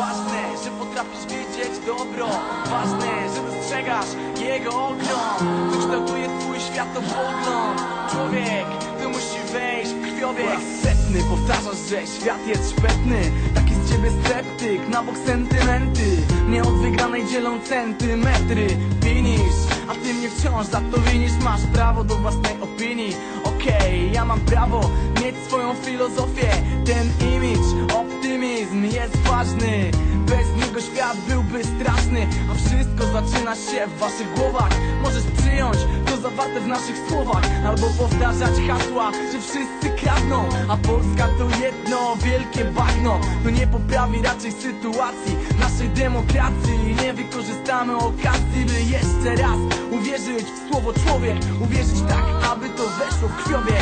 Ważne, że potrafisz widzieć dobro. Ważne, że dostrzegasz jego ogrom. To kształtuje twój światopogląd. Człowiek, to musi wejść w krwiobieg. Setny, powtarzasz, że świat jest szpetny. Taki z ciebie sceptyk, na bok sentymenty. Nie od wygranej dzielą centymetry. Finish, a ty mnie wciąż za to winisz. Masz prawo do własnej opinii. Okej, ja mam prawo mieć swoją filozofię. Ten image, ważny. Bez niego świat byłby straszny A wszystko zaczyna się w waszych głowach. Możesz przyjąć to zawarte w naszych słowach Albo powtarzać hasła, że wszyscy kradną A Polska to jedno wielkie bagno. To nie poprawi raczej sytuacji naszej demokracji. Nie wykorzystamy okazji, by jeszcze raz Uwierzyć w słowo człowiek. Uwierzyć tak, aby to weszło w krwiobieg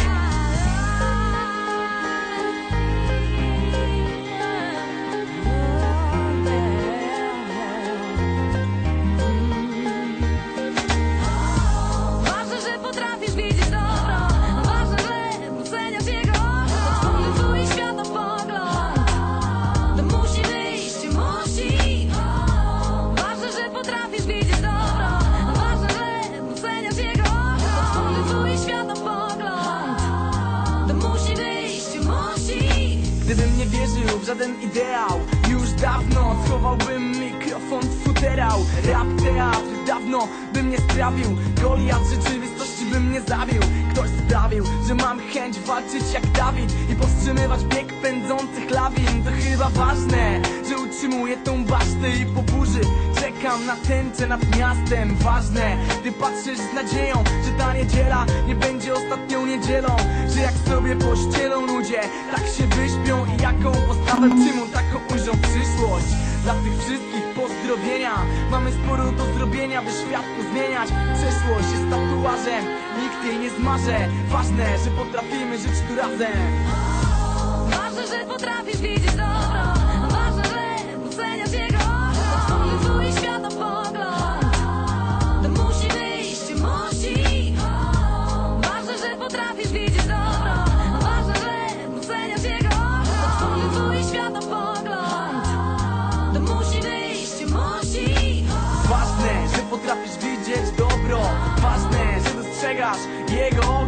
nie wierzył w żaden ideał. Już dawno schowałbym mikrofon w futerał. Rap teatr dawno bym nie sprawił Goliat rzeczywistości bym nie zabił. Ktoś sprawił, że mam chęć walczyć jak Dawid I powstrzymywać bieg pędzących lawin. To chyba ważne, że utrzymuję tą basztę I po burzy czekam na tęczę nad miastem. Ważne, ty patrzysz z nadzieją, że ta niedziela nie będzie ostatnią niedzielą Że jak sobie pościelą ludzie, tak się wyśpią I jaką postawę przyjmą, taką ujrzą przyszłość. Dla tych wszystkich pozdrowienia. Mamy sporo do zrobienia, by świat zmieniać Przeszłość jest tatuażem, nikt jej nie zmaże. Ważne, że potrafimy żyć tu razem. Ważne, że potrafisz widzieć dobro dostrzegasz jego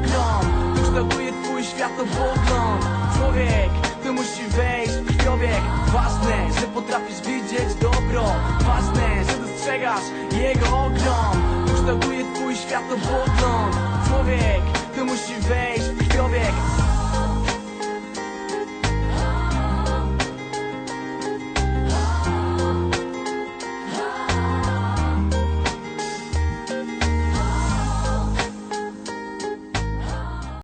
To kształtuje twój światopogląd Człowiek, to musi wejść w krwiobieg Ważne, że potrafisz widzieć dobro. Ważne, że dostrzegasz jego To kształtuje twój światopogląd Człowiek, to musi wejść w krwiobieg